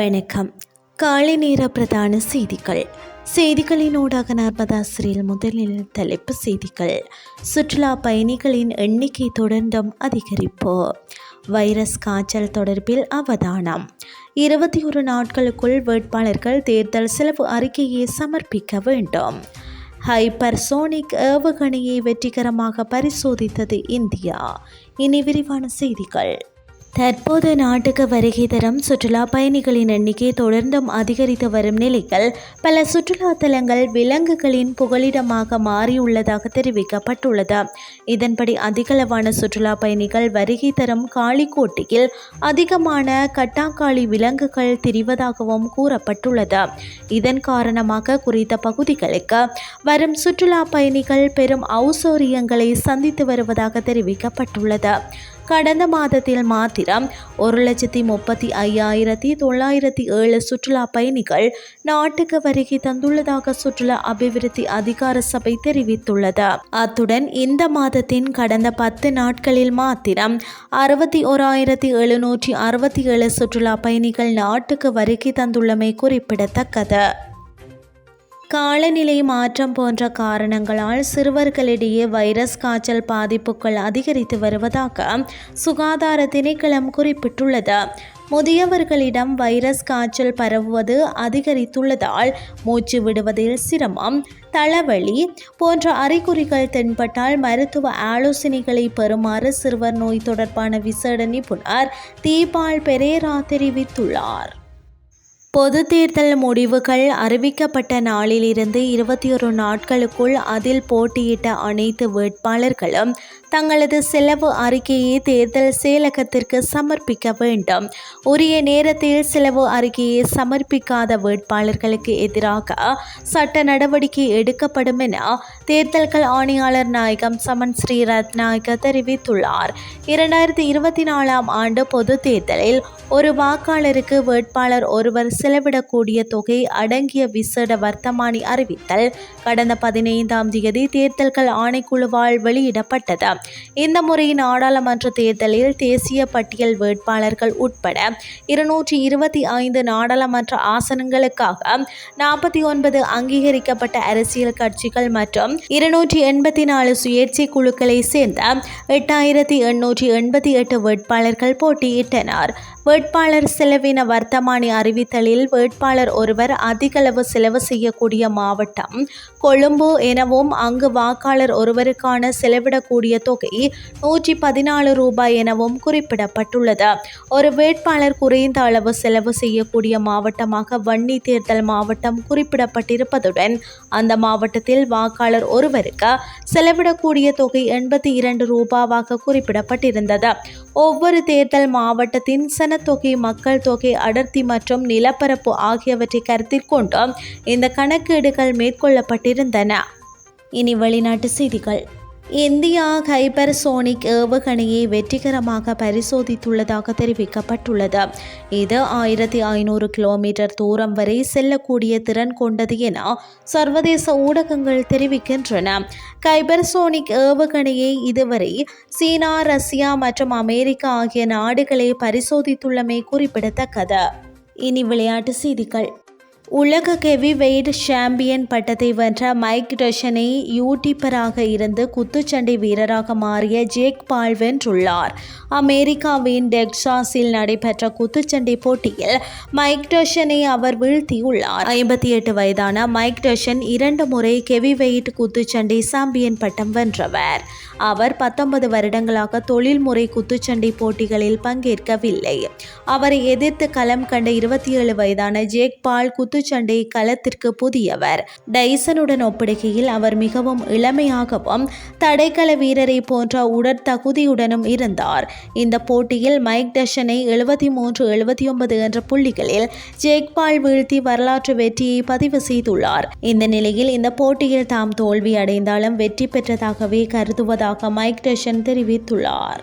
வணக்கம். காலை நேர பிரதான செய்திகள். செய்திகளின் ஊடாக நர்மதாசிரியில் முதலில் தலைப்பு செய்திகள். சுற்றுலா பயணிகளின் எண்ணிக்கை தொடர்ந்தும் அதிகரிப்பு. வைரஸ் காய்ச்சல் தொடர்பில் அவதானம். இருபத்தி ஒரு நாட்களுக்குள் வேட்பாளர்கள் தேர்தல் செலவு அறிக்கையை சமர்ப்பிக்க வேண்டும். ஹைப்பர்சோனிக் ஏவுகணையை வெற்றிகரமாக பரிசோதித்தது இந்தியா. இனி விரிவான செய்திகள். தற்போது நாட்டுக்கு வருகை தரும் சுற்றுலா பயணிகளின் எண்ணிக்கை தொடர்ந்தும் அதிகரித்து வரும் நிலையில் பல சுற்றுலா தலங்கள் விலங்குகளின் புகலிடமாக மாறியுள்ளதாக தெரிவிக்கப்பட்டுள்ளது. இதன்படி அதிகளவான சுற்றுலா பயணிகள் வருகை தரும் காளிக்கோட்டையில் அதிகமான கட்டாக்காளி விலங்குகள் திரிவதாகவும் கூறப்பட்டுள்ளது. இதன் காரணமாக குறித்த பகுதிகளுக்கு வரும் சுற்றுலா பயணிகள் பெரும் ஔசோரியங்களை சந்தித்து வருவதாக தெரிவிக்கப்பட்டுள்ளது. கடந்த மாதத்தில் மாத்திரம் ஒரு லட்சத்தி முப்பத்தி ஐயாயிரத்தி தொள்ளாயிரத்தி ஏழு சுற்றுலா பயணிகள் நாட்டுக்கு வருகை தந்துள்ளதாக சுற்றுலா அபிவிருத்தி அதிகார சபை தெரிவித்துள்ளது. அத்துடன் இந்த மாதத்தின் கடந்த பத்து நாட்களில் மாத்திரம் அறுபத்தி ஓராயிரத்தி எழுநூற்றி அறுபத்தி ஏழு சுற்றுலா பயணிகள் நாட்டுக்கு வருகை தந்துள்ளமை குறிப்பிடத்தக்கது. காலநிலை மாற்றம் போன்ற காரணங்களால் சிறுவர்களிடையே வைரஸ் காய்ச்சல் பாதிப்புகள் அதிகரித்து வருவதாக சுகாதார திணைக்களம் குறிப்பிட்டுள்ளது. முதியவர்களிடம் வைரஸ் காய்ச்சல் பரவுவது அதிகரித்துள்ளதால் மூச்சு விடுவதில் சிரமம். தளவலி போன்ற அறிகுறிகள் தென்பட்டால் மருத்துவ ஆலோசனைகளை பெறுமாறு சிறுவர் நோய் தொடர்பான விசேட நிபுணர் தீபால் பெரேரா தெரிவித்துள்ளார். பொது தேர்தல் முடிவுகள் அறிவிக்கப்பட்ட நாளிலிருந்து இருபத்தி ஒரு நாட்களுக்குள் அதில் போட்டியிட்ட அனைத்து வேட்பாளர்களும் தங்களது செலவு அறிக்கையை தேர்தல் செயலகத்திற்கு சமர்ப்பிக்க வேண்டும். உரிய நேரத்தில் செலவு அறிக்கையை சமர்ப்பிக்காத வேட்பாளர்களுக்கு எதிராக சட்ட நடவடிக்கை எடுக்கப்படும் என தேர்தல்கள் ஆணையாளர் நாயகம் சமன் ஸ்ரீ ரத்நாயக தெரிவித்துள்ளார். இரண்டாயிரத்தி இருபத்தி நாலாம் ஆண்டு பொது தேர்தலில் ஒரு வாக்காளருக்கு வேட்பாளர் ஒருவர் செலவிடக்கூடிய தொகை அடங்கிய விசேட வர்த்தமானி அறிவித்தல் கடந்த பதினைந்தாம் தேதி தேர்தல்கள் ஆணைக்குழுவால் வெளியிடப்பட்டது. இந்த முறை நாடாளுமன்ற தேர்தலில் தேசிய பட்டியல் வேட்பாளர்கள் உட்பட இருநூற்றி இருபத்தி ஐந்து நாடாளுமன்ற ஆசனங்களுக்காக நாற்பத்தி ஒன்பது அங்கீகரிக்கப்பட்ட அரசியல் கட்சிகள் மற்றும் இருநூற்றி எண்பத்தி நாலு சுயேட்சை குழுக்களை சேர்ந்த எட்டாயிரத்தி எண்ணூற்றி எண்பத்தி எட்டு வேட்பாளர்கள் போட்டியிட்டனர். வேட்பாளர் செலவின வர்த்தமானி அறிவித்தலில் வேட்பாளர் ஒருவர் அதிகளவு செலவு செய்யக்கூடிய மாவட்டம் கொழும்பு எனவும் அங்கு வாக்காளர் ஒருவருக்கான செலவிடக்கூடிய தொகை நூற்றி பதினாலு ரூபாய் எனவும் குறிப்பிடப்பட்டுள்ளது. ஒரு வேட்பாளர் குறைந்த அளவு செலவு செய்யக்கூடிய மாவட்டமாக வன்னி தேர்தல் மாவட்டம் குறிப்பிடப்பட்டிருப்பதுடன் அந்த மாவட்டத்தில் வாக்காளர் ஒருவருக்கு செலவிடக்கூடிய தொகை எண்பத்தி இரண்டு ரூபாவாக குறிப்பிடப்பட்டிருந்தது. ஒவ்வொரு தேர்தல் மாவட்டத்தின் சனத்தொகை மக்கள் தொகை அடர்த்தி மற்றும் நிலப்பரப்பு ஆகியவற்றை கருத்தில் கொண்டு இந்த கணக்கீடுகள் மேற்கொள்ளப்பட்டிருந்தன. இனி வெளிநாட்டு செய்திகள். இந்தியா ஹைபர்சோனிக் ஏவுகணையை வெற்றிகரமாக பரிசோதித்துள்ளதாக தெரிவிக்கப்பட்டுள்ளது. இது ஆயிரத்தி ஐநூறு கிலோமீட்டர் தூரம் வரை செல்லக்கூடிய திறன் கொண்டது என சர்வதேச ஊடகங்கள் தெரிவிக்கின்றன. ஹைபர்சோனிக் ஏவுகணையை இதுவரை சீனா ரஷ்யா மற்றும் அமெரிக்கா ஆகிய நாடுகளை பரிசோதித்துள்ளமை குறிப்பிடத்தக்கது. இனி விளையாட்டு செய்திகள். உலக கெவி வெயிட் சாம்பியன் பட்டத்தை வென்ற மைக் டஷனை யூடிப்பராக இருந்து குத்துச்சண்டை வீரராக மாறிய ஜேக் பால் வென்றுள்ளார். அமெரிக்காவின் டெக்சாஸில் நடைபெற்ற குத்துச்சண்டை போட்டியில் மைக் டஷனை அவர் வீழ்த்தியுள்ளார். ஐம்பத்தி எட்டு வயதான மைக் டஷன் இரண்டு முறை கெவி வெயிட் குத்துச்சண்டை சாம்பியன் பட்டம் வென்றவர். அவர் பத்தொன்பது வருடங்களாக தொழில்முறை குத்துச்சண்டை போட்டிகளில் பங்கேற்கவில்லை. அவரை எதிர்த்து களம் கண்ட இருபத்தி ஏழு வயதான ஜேக் பால் குத்துச்சண்டை களத்திற்கு புதியவர். டைசனுடன் ஒப்பிடுகையில் அவர் மிகவும் இளமையாகவும் தடைக்கள வீரரை போன்ற உடற்தகுதியுடனும் இருந்தார். இந்த போட்டியில் மைக் டஷனை எழுபத்தி மூன்று எழுபத்தி ஒன்பது என்ற புள்ளிகளில் ஜேக்பால் வீழ்த்தி வரலாற்று வெற்றியை பதிவு செய்துள்ளார். இந்த நிலையில் இந்த போட்டியில் தாம் தோல்வி அடைந்தாலும் வெற்றி பெற்றதாகவே கருதுவதாக மைக் டஷன் தெரிவித்துள்ளார்.